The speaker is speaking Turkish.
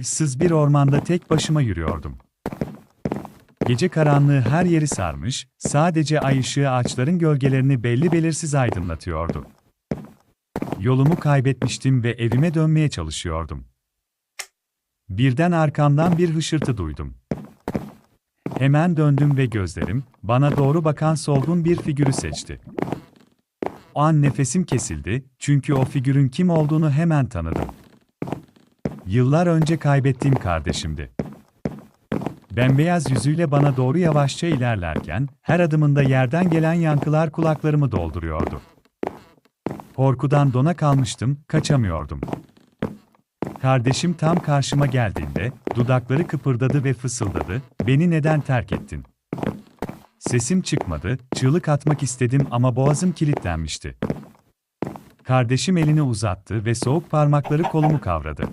ıssız bir ormanda tek başıma yürüyordum. Gece karanlığı her yeri sarmış, sadece ay ışığı ağaçların gölgelerini belli belirsiz aydınlatıyordu. Yolumu kaybetmiştim ve evime dönmeye çalışıyordum. Birden arkamdan bir hışırtı duydum. Hemen döndüm ve gözlerim, bana doğru bakan solgun bir figürü seçti. O an nefesim kesildi, çünkü o figürün kim olduğunu hemen tanıdım. Yıllar önce kaybettiğim kardeşimdi. Bembeyaz yüzüyle bana doğru yavaşça ilerlerken, her adımında yerden gelen yankılar kulaklarımı dolduruyordu. Korkudan dona kalmıştım, kaçamıyordum. Kardeşim tam karşıma geldiğinde, dudakları kıpırdadı ve fısıldadı, beni neden terk ettin? Sesim çıkmadı, çığlık atmak istedim ama boğazım kilitlenmişti. Kardeşim elini uzattı ve soğuk parmakları kolumu kavradı.